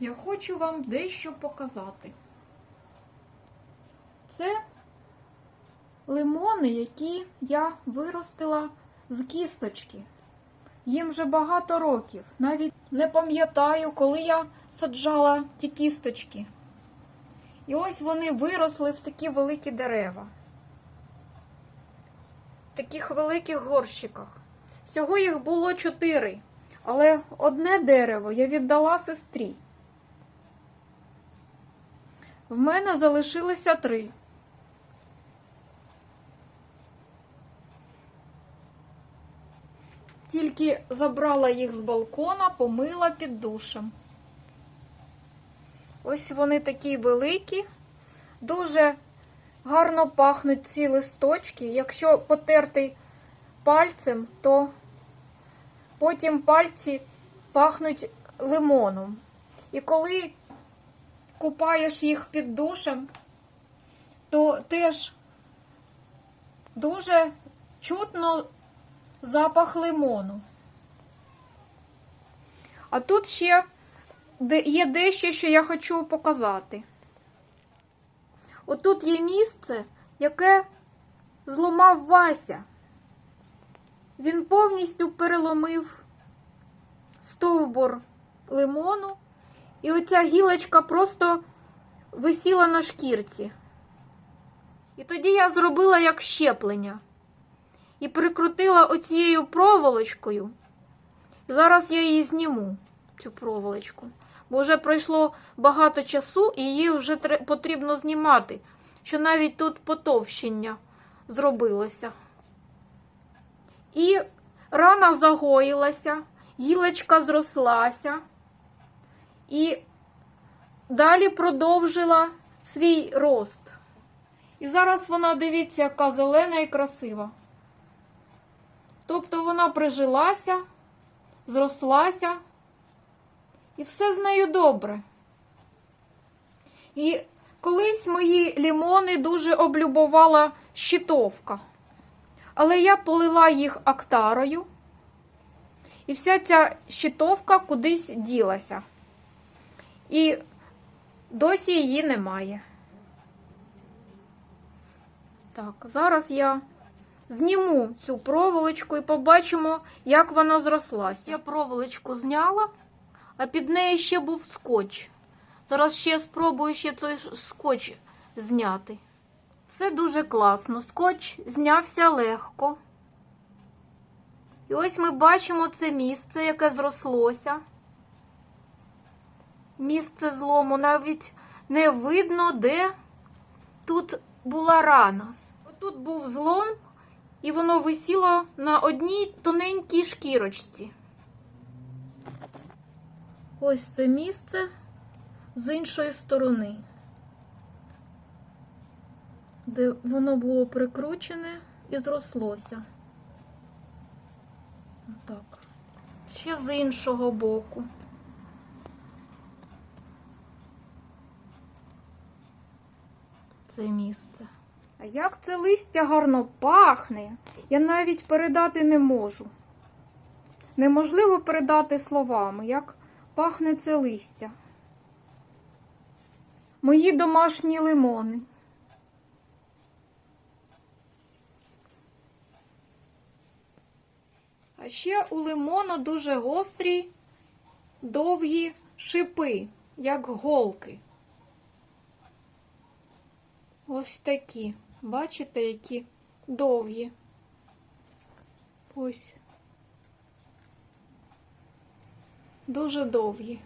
я хочу вам дещо показати. Це лимони, які я виростила з кісточки. Їм вже багато років. Навіть не пам'ятаю, коли я саджала ті кісточки. І ось вони виросли в такі великі дерева. В таких великих горщиках. Всього їх було чотири, але одне дерево я віддала сестрі. В мене залишилося три. Тільки забрала їх з балкона, помила під душем. Ось вони такі великі, дуже гарно пахнуть ці листочки. Якщо потерти пальцем, то потім пальці пахнуть лимоном. І коли купаєш їх під душем, то теж дуже чутно запах лимону. А тут ще є дещо, що я хочу показати. Отут є місце, яке зламав Вася. Він повністю переломив стовбур лимону, і оця гілочка просто висіла на шкірці. І тоді я зробила як щеплення і прикрутила оцією проволочкою. Зараз я її зніму, цю проволочку. Бо вже пройшло багато часу, і її вже потрібно знімати, що навіть тут потовщення зробилося. І рана загоїлася, гілочка зрослася і далі продовжила свій рост. І зараз вона, дивіться, яка зелена і красива. Тобто вона прижилася, зрослася, і все з нею добре. І колись мої лімони дуже облюбувала щитовка. Але я полила їх актарою, і вся ця щитовка кудись ділася. І досі її немає. Так, зараз я зніму цю проволочку і побачимо, як вона зрослась. Я проволочку зняла, а під нею ще був скотч. Зараз ще спробую ще той скотч зняти. Все дуже класно. Скотч знявся легко. І ось ми бачимо це місце, яке зрослося. Місце злому навіть не видно, де тут була рана. Тут був злом, і воно висіло на одній тоненькій шкірочці. Ось це місце з іншої сторони, де воно було прикручене і зрослося. Так. Ще з іншого боку. Це місце. А як це листя гарно пахне, я навіть передати не можу. Неможливо передати словами, як пахне це листя. Мої домашні лимони. А ще у лимона дуже гострі, довгі шипи, як голки. Ось такі. Бачите, які довгі. Ось. Дуже довгі.